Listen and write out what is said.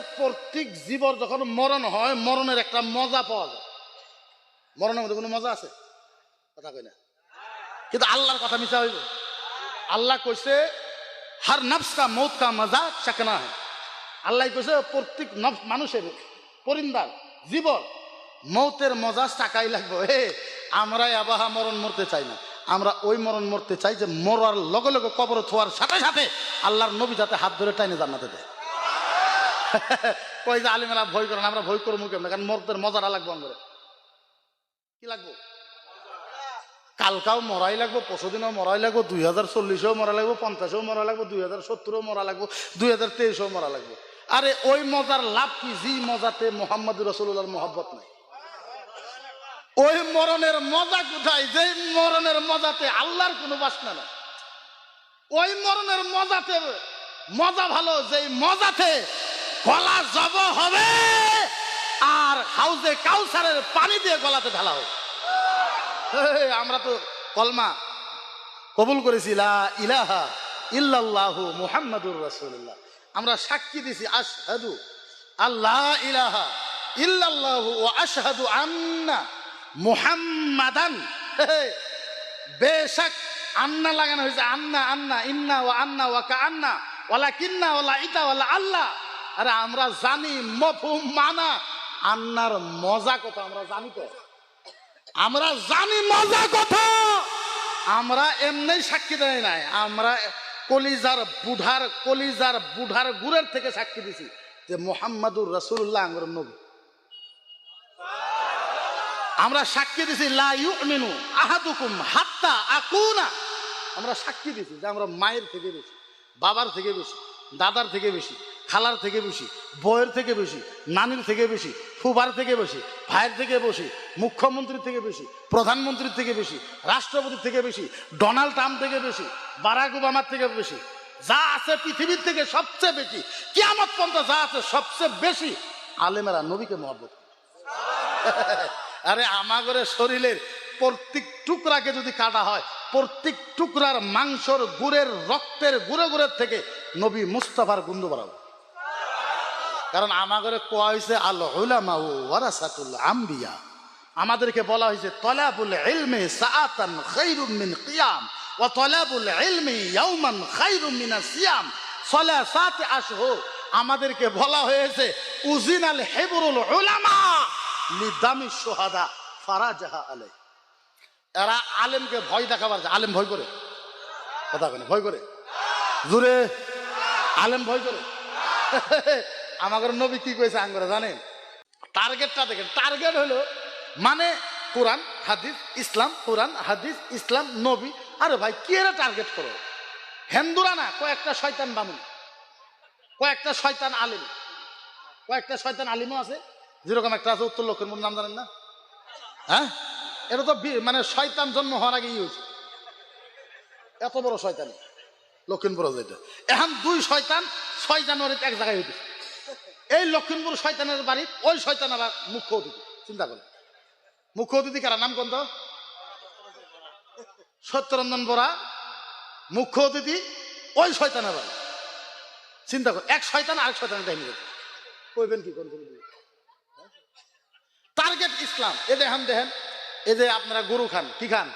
কইছে প্রত্যেক জীবর যখন মরণ হয়, মরণের একটা মজা পাওয়া যায়। মরণের মধ্যে কোনো মজা আছে? কথা কই না। কিন্তু আল্লাহর কথা মিশা হইব। আল্লাহ কইছে, হার নফস কা মৌত কা মজা চাকনা হয় আল্লাহ কইছে, প্রত্যেক নফস মানুষের পরিন্দার জীবন, মৌতের মজা টাকাই লাগবে। হে, আমরাই আবাহা মরণ মরতে চাই না। আমরা ওই মরণ মরতে চাই যে মরার লগে লগে কবর থোয়ার সাথে সাথে আল্লাহর নবী যাতে হাত ধরে টাইনে জান্নাতে দেয়। কই যে আলিমেলা ভয় করেন আমরা ভয় করব কেমন? কারণ মরদের মজাটা লাগবো আমরা। কি লাগবো? কালকাও মরাই লাগবো, পরশুদিনও মরাই লাগবো, দুই হাজার চল্লিশেও মরা লাগবো, পঞ্চাশেও মরা লাগবো, দুই হাজার সত্তরও মরা লাগবো, দুই হাজার তেইশেও মরা লাগবো। আরে ওই মজার লাভ কি? জি মজাতে মোহাম্মদ রসুল্লাহর মোহাব্বত নাই। ওই মরণের মজা কোথায়? যে মরণের মজাতে আল্লাহর কোনো বাসনা নাই। ওই মরণের মজাতে মজা ভালো, যেই মজাতে গলা জব হবে আর হাউজে কাউসারের পানি দিয়ে গলাতে ঢালা হবে। আমরা তো কলমা কবুল করেছি ইলাহা ইল্লাল্লাহু মুহাম্মাদুর রাসূলুল্লাহ। আমরা সাক্ষী দিছি, আশহাদু আল্লাহ ইলাহা ইল্লাল্লাহু ওয়া আশহাদু আন্না মুহাম্মাদান। বেশক আন্না লাগানো হয়েছে, আন্না আন্না, ইন্না ওয়া আন্না ওয়া কা আন্না ওয়ালা কিন্না ওয়ালা ইতা ওয়ালা আল্লাহ আরে আমরা জানি, মফহুম মানা। আন্নার মজা কথা, আমরা জানি তো। আমরা জানি মজা কথা। আমরা এমনি সাক্ষী দেয় নাই। আমরা কলিজার বুঢার কলিজার বুঢার গুড়ের থেকে সাক্ষী দিছি যে মোহাম্মদুর রসুল্লাহ আঙ্গর নবী। আমরা সাক্ষী দিছি, লা ইউমিনু আহাদুকুম হাত্তা আকুনা। আমরা সাক্ষী দিছি যে আমরা মায়ের থেকে বেশি, বাবার থেকে বেশি, দাদার থেকে বেশি। খালার থেকে বেশি বউয়ের থেকে বেশি নানির থেকে বেশি ফুবার থেকে বেশি ভাইয়ের থেকে বেশি মুখ্যমন্ত্রীর থেকে বেশি প্রধানমন্ত্রীর থেকে বেশি রাষ্ট্রপতির থেকে বেশি ডোনাল্ড ট্রাম্প থেকে বেশি বারাক ওবামার থেকে বেশি যা আছে পৃথিবীর থেকে সবচেয়ে বেশি কিয়ামত পর্যন্ত যা আছে সবচেয়ে বেশি আলেমেরা নবীকে মহব্বত আরে আমাগরে শরীরের প্রত্যেক টুকরাকে যদি কাটা হয় প্রত্যেক টুকরার মাংসর গুড়ের রক্তের গুড়ে গুড়ের থেকে নবী মুস্তাফার গুন্দ বাড়াবো কারণ আমাগরে কোয়া হয়েছে আল উলামা ও ওয়ারাসাতুল আম্বিয়া। আমাদেরকে বলা হয়েছে তলাবুল ইলমে সাআতান খায়রুম মিন কিয়াম, ওয়া তলাবুল ইলমি ইয়াওমান খায়রুম মিন সিয়াম। সালাসাত আশহুর আমাদেরকে বলা হয়েছে, উজিনাল হিবরুল উলামা লিদামি শুহাদা ফারাজাহা আলাই এরা আলেমকে ভয় দেখাবার। আলেম ভয় করে? কথা কেন ভয় করে? জুড়ে? আলেম ভয় করে? আমাদের নবী কি কয়েছে আঙ্গরে জানেন? টার্গেটটা দেখেন। টার্গেট হলো মানে কোরআন, হাদিস, ইসলাম, কোরআন, হাদিস, ইসলাম, নবী। আরে ভাই, কি এরা টার্গেট করো? হিন্দুরা না, কয়েকটা শয়তান বামুন। কয়েকটা শয়তান আলিম। কয়েকটা শয়তান আলিমও আছে। যেরকম একটা আছে উত্তর লক্ষ্মীর নাম জানেন না? হ্যাঁ? এটা তো মানে শয়তান জন্ম হওয়ার আগেই হয়েছে এত বড় শয়তান। লক্ষিণপুর এখন দুই শয়তান, ছয় জানুয়ারিতে এক জায়গায় হইতেছে। এই লক্ষিণপুর শয়তানের বাড়ি, ওই শয়তান আবার মুখ্য অতিথি, চিন্তা করেন। মুখ্য অতিথি কারা? নাম কোন তো? সত্যরঞ্জন বরা, মুখ্য অতিথি, ওই শয়তানের বাড়ি। চিন্তা কর, এক শয়তান আরেক শয়তানের কাহিনী কইবেন কি কোন টার্গেট ইসলাম, এ দেখেন দেখেন এই যে আপনারা গরু খান, কি খান?